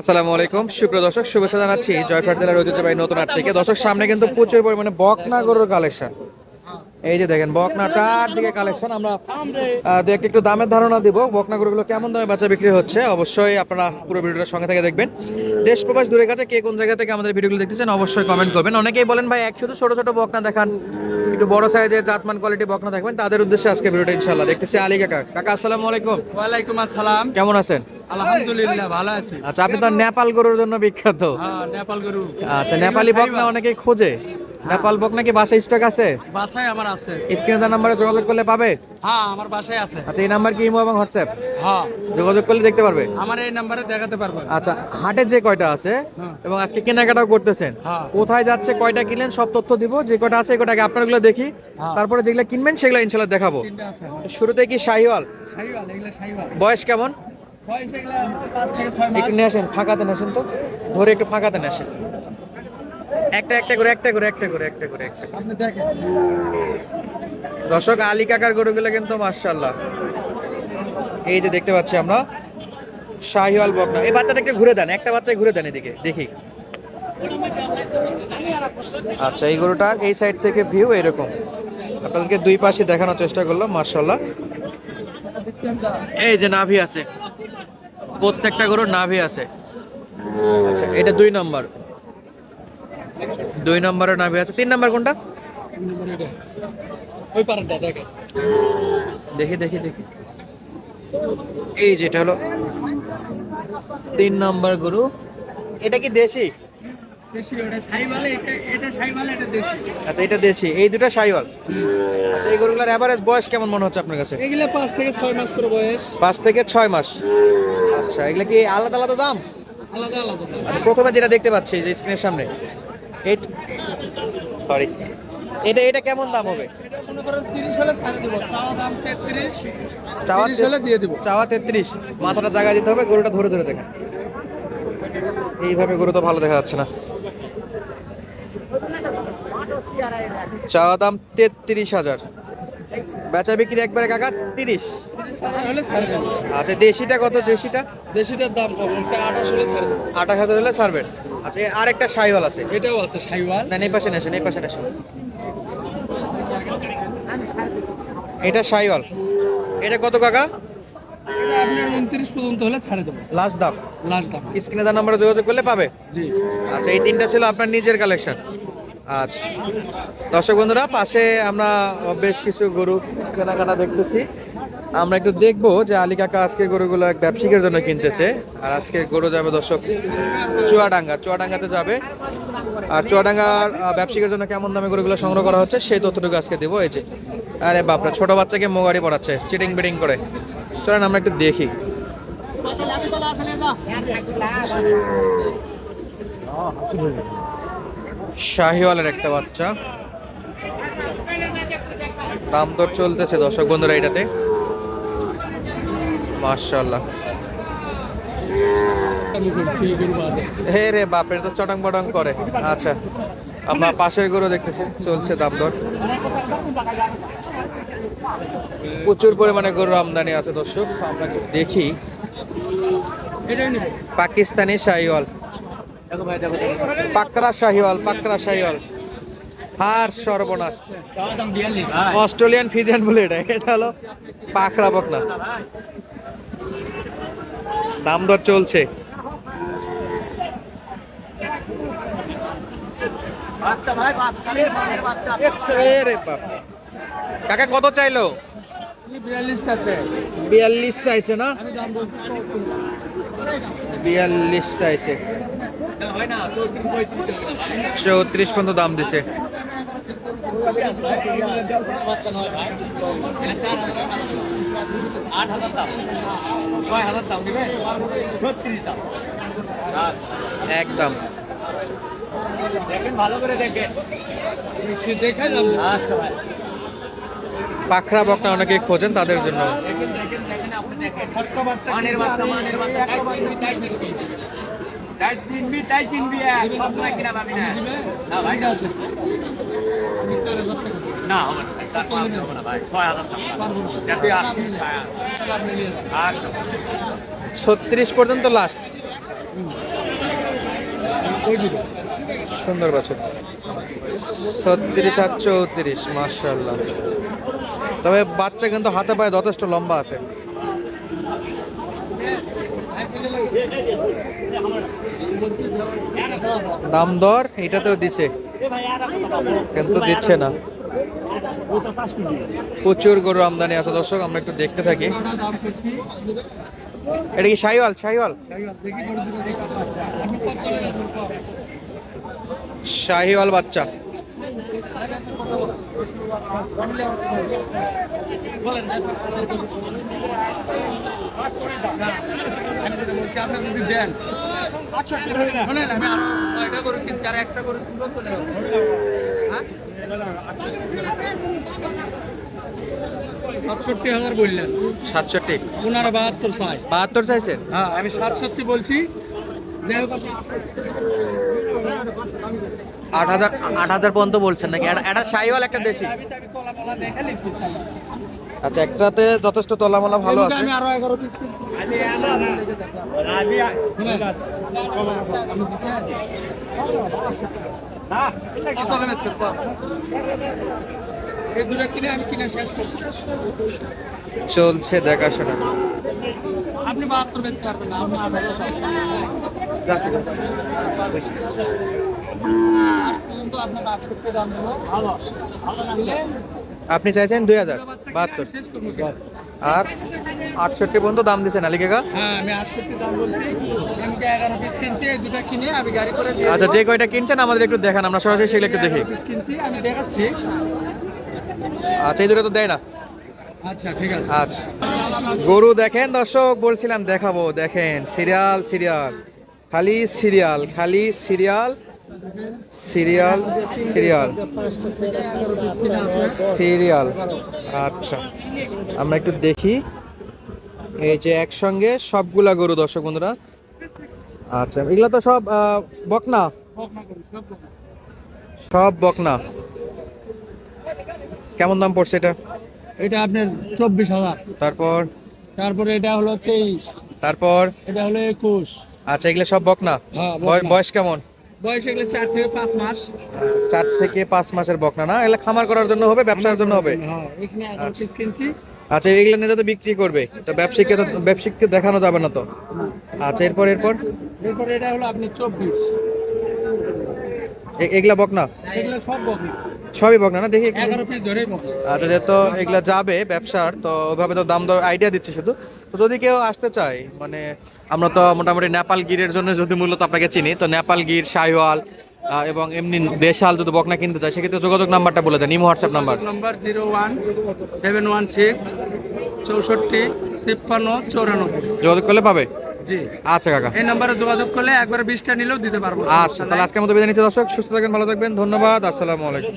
আসসালামু আলাইকুম। সুপ্রিয় দর্শক শুভেচ্ছা জানাচ্ছি জয়ফাট জেলার ঐতিহ্যবাহী নতুন হাট থেকে। দর্শক সামনে কিন্তু প্রচুর পরিমাণে বকনা গরুর কালেকশন। এই যে দেখেন বকনা চারদিকে কালেকশন। আমরা দু একটা একটু দামের ধারণা দিব। বকনা গরুগুলো কেমন দামে বাচ্চা বিক্রি হচ্ছে? অবশ্যই আপনারা পুরো ভিডিওটার সঙ্গে থেকে দেখবেন। দেশ প্রবাস দূরে কাছে কে কোন জায়গা থেকে আমাদের ভিডিওগুলো দেখতেছেন অবশ্যই কমেন্ট করবেন। অনেকেই বলেন ভাই এক শুধু ছোট ছোট বকনা দেখান। একটু বড় সাইজের জাতমান কোয়ালিটি বকনা দেখবেন। তাদের উদ্দেশ্যে আজকে ভিডিওটা ইনশাল্লাহ দেখতেছি আলী কাকা। কাকা আসসালামু আলাইকুম। ওয়ালাইকুম আসসালাম। কেমন আছেন? আলহামদুলিল্লাহ ভালো আছি। আচ্ছা আপনি তো নেপাল গরুর জন্য বিখ্যাত। হ্যাঁ নেপাল গরু আচ্ছা নেপালি বকনা অনেকেই খোঁজে? নেপাল বকনা কি বাসায় স্টক আছে? বাসায় আমার আছে। স্ক্রিনে তার নাম্বারে যোগাযোগ করলে পাবে? হ্যাঁ আমার বাসায় আছে। আচ্ছা এই নাম্বার কি ইমো এবং হোয়াটসঅ্যাপ? হ্যাঁ। যোগাযোগ করলে দেখতে পারবে? আমার এই নাম্বারে দেখাতে পারব। আচ্ছা হাটে যে কয়টা আছে হ্যাঁ। এবং আজকে কেনাকাটাও করতেছেন হ্যাঁ। কোথায় যাচ্ছে কয়টা কিনলেন সব তথ্য দিব। যে কয়টা আছে এই কয়টাকে আপনারগুলো দেখি। হ্যাঁ। তারপরে যেগুলো কিনবেন সেগুলো ইনশাল্লাহ দেখাবো। তিনটা শুরুতে কি শাহিওয়াল? শাহিওয়াল এগুলো শাহিওয়াল। বয়স কেমন? একটু নিয়ে আসেন ফাঁকাতে আসেন তো। ধরে একটু ফাঁকাতে আসেন। একটা একটা করে একটা করে একটা করে একটা করে একটা দর্শক আলী কাকার গরুগুলো কিন্তু মার্শাল্লাহ এই যে দেখতে পাচ্ছি আমরা শাহিওয়াল বকনা। এই বাচ্চাটা একটু ঘুরে দেন একটা বাচ্চা ঘুরে দেন এদিকে দেখি। আচ্ছা এই গরুটার এই সাইড থেকে ভিউ এরকম। আপনাদেরকে দুই পাশে দেখানোর চেষ্টা করলাম মার্শাল্লাহ এই যে নাভি আছে। প্রত্যেকটা গরুর নাভি আছে। আচ্ছা এটা দুই নম্বর। দুই নম্বরের নাভি আছে। তিন নম্বর কোনটা? ওই পারেনটা দেখেন। দেখি দেখি দেখি। এই যেটা হলো তিন নম্বর গরু। এটা কি দেশি? আচ্ছা এটা দেশি। এই দুটো সাইওয়াল আচ্ছা এই গরুগুলোর অ্যাভারেজ বয়স কেমন মনে হচ্ছে আপনার কাছে? এগুলো পাঁচ থেকে ছয় মাস করে বয়স। পাঁচ থেকে ছয় মাস। আচ্ছা এগুলো কি আলাদা আলাদা দাম? আলাদা আলাদা দাম। আচ্ছা প্রথমে যেটা দেখতে পাচ্ছি যে স্ক্রিনের সামনে এই সরি এটা এটা কেমন দাম হবে? এটা চাওয়া হলে দিয়ে দেবো। চাওয়া তেত্রিশ। মাথাটা জায়গা দিতে হবে গরুটা ধরে ধরে দেখেন। এইভাবে গরু তো ভালো দেখা যাচ্ছে না। চাওয়া দাম তেত্রিশ হাজার। বেচা বিক্রি একবারে কাকা তিরিশ। আচ্ছা দেশিটা কত দেশিটা? দেশিটার দাম কম আঠাশ হলে ছাড়ে দেবো। আঠাশ হাজার হলে ছাড়বেন আচ্ছা এই আরেকটা সাইওয়াল আছে। এটাও আছে শাহিওয়াল। না এই পাশে নেছেন এই পাশে নেছেন এটা সাইওয়াল এটা কত কাকা? এটা আপনার উনত্রিশ পর্যন্ত হলে ছাড়ে দেবো। লাস্ট দাম। লাস্ট দাম। স্ক্রিনে তার নাম্বারে যোগাযোগ করলে পাবে? জি। আচ্ছা এই তিনটা ছিল আপনার নিজের কালেকশন আচ্ছা। দর্শক বন্ধুরা পাশে আমরা বেশ কিছু গরু কেনাকাটা দেখতেছি। আমরা একটু দেখব যে আলী কাকা আজকে গরুগুলো এক ব্যবসায়িকের জন্য কিনতেছে। আর আজকে গরু যাবে দর্শক চুয়াডাঙ্গা। চুয়াডাঙ্গাতে যাবে। আর চুয়াডাঙ্গার ব্যবসায়িকের জন্য কেমন দামে গরুগুলো সংগ্রহ করা হচ্ছে সেই তথ্যটুকু আজকে দেবো। এই যে আরে বাপরে ছোট বাচ্চাকে মোগাড়ি পড়াচ্ছে চিটিং বিটিং করে। চলেন আমরা একটু দেখি। শাহিওয়ালের একটা বাচ্চা। দাম দর চলতেছে দর্শক বন্ধুরা এটাতে। মার্শাল্লাহ হে রে বাপের, তো চটং বটং করে। আচ্ছা আমরা পাশের গরু দেখতেছি, চলছে দাম দর প্রচুর পরিমাণে গরুর আমদানি আছে দর্শক, আমরা দেখি। পাকিস্তানি শাহিওয়াল। পাকরা শাহিওয়াল পাকরা শাহিওয়াল। আর সর্বনাশ। অস্ট্রেলিয়ান ফিজিয়ান বলে এটা এটা হলো পাকড়া বকনা। দাম দর চলছে। কাকা কত চাইলো? বিয়াল্লিশ চাইছে। না? আমি দাম বলছি বিয়াল্লিশ চাইছে। চৌত্রিশ পর্যন্ত দাম দিছে। একদম। দেখেন ভালো করে দেখেন দেখে আচ্ছা ভাই পাখরা বকনা অনেকে খোঁজেন তাদের জন্য। দেখেন দেখেন দেখেন আপনি দেখেন বাচ্চা বাচ্চা বাচ্চা তাই চিনবি তাই চিনবি না। হবে আচ্ছা ছত্রিশ পর্যন্ত লাস্ট সুন্দর বছর। ছত্রিশ আর চৌত্রিশ মার্শাল্লাহ তবে বাচ্চা কিন্তু হাতে পায়ে যথেষ্ট লম্বা আছে। দাম দর এটাতেও দিছে। কিন্তু দিচ্ছে না। প্রচুর গরু আমদানি আছে দর্শক, আমরা একটু দেখতে থাকি। এটা কি শাহিওয়াল? শাহিওয়াল? শাহিওয়াল বাচ্চা। শোনেন আমি আরও নয়টা করে কিনছি আর একটা করে কিনবো চলে যাব। হ্যাঁ? সাতষট্টি হাজার বললেন। সাতষট্টি। ওনারা বাহাত্তর চাই বাহাত্তর চাইছেন? হ্যাঁ আমি সাতষট্টি বলছি। আট হাজার আট হাজার পর্যন্ত বলছেন নাকি? এটা- এটা শাহিওয়াল একটা দেশি। আমি আচ্ছা একটাতে যথেষ্ট তলামলা ভালো আছে আমি আরও এগারো পিস কিনছি। শুনেন, আপনি দিছেন? কত নেবেন স্যার, কত? এই দুটো কিনে আমি কিনে শেষ করছি চলছে দেখাশোনা আপনি বাহাত্তর বেচতে পারবেন না আপনি যাচ্ছে, যাচ্ছে। আপনার বাষট্টি দাম দেবো আপনি চাইছেন দুই হাজার? বাহাত্তর। আর? আটষট্টি পর্যন্ত দাম আমি গাড়ি করে আচ্ছা যে কয়টা কিনছেন আমাদের একটু দেখান আমরা সরাসরি সেগুলো একটু দেখি। কিনছি আমি দেখাচ্ছি। আচ্ছা এই দুটো তো দেয় না। আচ্ছা ঠিক আছে। আচ্ছা। গরু দেখেন দর্শক বলছিলাম দেখাবো দেখেন। Serial serial. খালি সিরিয়াল খালি সিরিয়াল। Serial serial. সিরিয়াল। আচ্ছা আমরা একটু দেখি। এই যে একসঙ্গে সবগুলা গরু দর্শক বন্ধুরা। আচ্ছা এগুলো তো সব বকনা? সব বকনা। কেমন দাম পড়ছে এটা? এটা আপনার চব্বিশ হাজার। তারপর? তারপরে এটা হলো তেইশ। তারপর? এটা হলো একুশ। আচ্ছা এগুলো সব বকনা? হ্যাঁ, বয়স কেমন? বয়স এগুলো চার থেকে পাঁচ মাস। চার থেকে পাঁচ মাসের বকনা না? এগুলো খামার করার জন্য হবে ব্যবসার জন্য হবে? হ্যাঁ কিনছি। আচ্ছা এগুলো নিয়ে যাতে বিক্রি করবে তো ব্যবসায়ীকে তো ব্যবসায়িককে দেখানো যাবে না তো? আচ্ছা এরপর এরপর? এরপর এটা হলো আপনি চব্বিশ। এগুলা বকনা? এগুলো সব বকরি সবই বকনা না? দেখি আচ্ছা যেহেতু এগুলা যাবে ব্যবসার তো ওইভাবে তো দাম দর আইডিয়া দিচ্ছে শুধু। তো যদি কেউ আসতে চায় মানে আমরা তো মোটামুটি নেপাল গিরের জন্য যদি মূলত আপনাকে চিনি তো নেপাল গির শাহিওয়াল এবং এমনি দেশাল যদি বকনা কিনতে চায় সেক্ষেত্রে যোগাযোগ নাম্বারটা বলে দেন imo WhatsApp number. Number zero one seven one six চৌষট্টি তিপ্পান্ন চৌরানব্বই। যোগাযোগ করলে পাবে? জি। আচ্ছা কাকা। এই নম্বরে যোগাযোগ করলে একবার বিশটা নিলেও দিতে পারব। আচ্ছা তাহলে আজকের মতো বিদায় নিচ্ছি দর্শক সুস্থ থাকবেন ভালো থাকবেন ধন্যবাদ আসসালামু আলাইকুম।